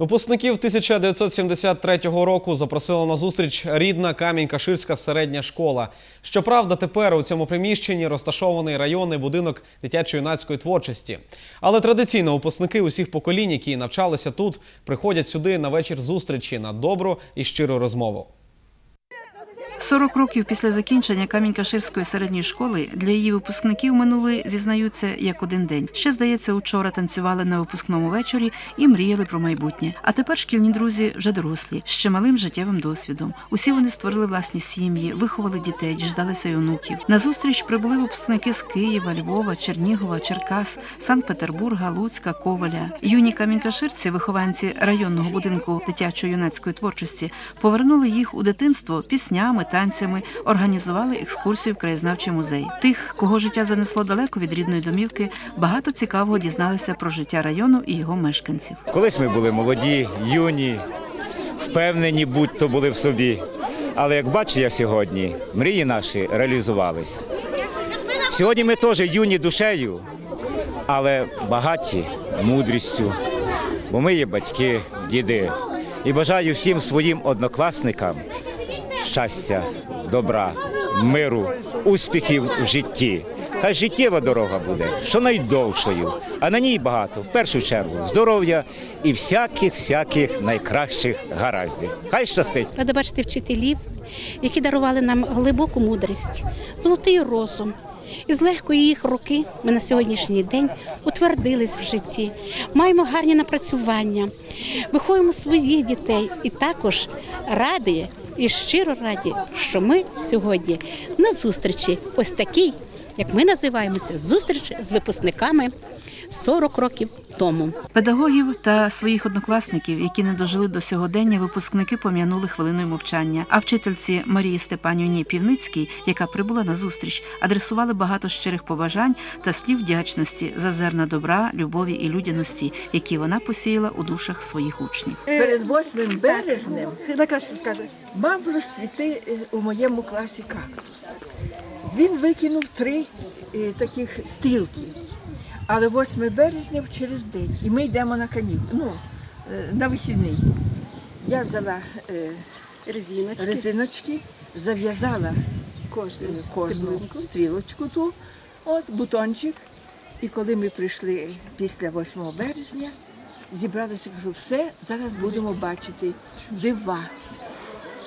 Випускників 1973 року запросила на зустріч рідна Камінь-Каширська середня школа. Щоправда, тепер у цьому приміщенні розташований районний будинок дитячо-юнацької творчості. Але традиційно випускники усіх поколінь, які навчалися тут, приходять сюди на вечір зустрічі на добру і щиру розмову. 40 років після закінчення Камінь-Каширської середньої школи для її випускників минули, зізнаються, як один день. Ще, здається, учора танцювали на випускному вечорі і мріяли про майбутнє. А тепер шкільні друзі вже дорослі, з чималим життєвим досвідом. Усі вони створили власні сім'ї, виховали дітей, діждалися й онуків. На зустріч прибули випускники з Києва, Львова, Чернігова, Черкас, Санкт-Петербурга, Луцька, Коваля. Юні камінь-каширці, вихованці районного будинку дитячо-юнацької творчості, повернули їх у дитинство піснями, танцями, організували екскурсію в краєзнавчий музей. Тих, кого життя занесло далеко від рідної домівки, багато цікавого дізналися про життя району і його мешканців. Колись ми були молоді, юні, впевнені, будь-то були в собі. Але як бачу я сьогодні, мрії наші реалізувались. Сьогодні ми теж юні душею, але багаті мудрістю, бо ми є батьки, діди. І бажаю всім своїм однокласникам щастя, добра, миру, успіхів в житті. Хай життєва дорога буде що найдовшою, а на ній багато, в першу чергу, здоров'я і всяких всяких найкращих гараздів. Хай щастить. Рада бачити вчителів, які дарували нам глибоку мудрість, золотий розум. І з легкої їх руки ми на сьогоднішній день утвердились в житті, маємо гарні напрацювання, виховуємо своїх дітей і також раді і щиро раді, що ми сьогодні на зустрічі, ось такій, як ми називаємося, зустріч з випускниками 40 років тому. Педагогів та своїх однокласників, які не дожили до сьогодення, випускники пом'янули хвилиною мовчання. А вчительці Марії Степанівні Півницькій, яка прибула на зустріч, адресували багато щирих побажань та слів вдячності за зерна добра, любові і людяності, які вона посіяла у душах своїх учнів. Перед 8 березнем скаже, мав розцвіти е, у моєму класі кактус. Він викинув три е, таких стрілки. Але 8 березня через день. І ми йдемо на канікул, ну, е, на вихідний. Я взяла е, Резиночки. резиночки, зав'язала кожну, кожну стрілочку ту, от бутончик. І коли ми прийшли після 8 березня, зібралися, кажу, все, зараз будемо бачити дива.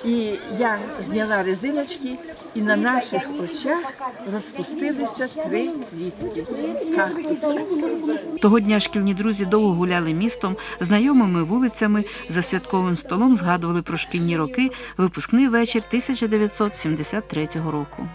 І я зняла резиночки, і на наших очах розпустилися три квітки кактуса. Того дня шкільні друзі довго гуляли містом, знайомими вулицями, за святковим столом згадували про шкільні роки, випускний вечір 1973 року.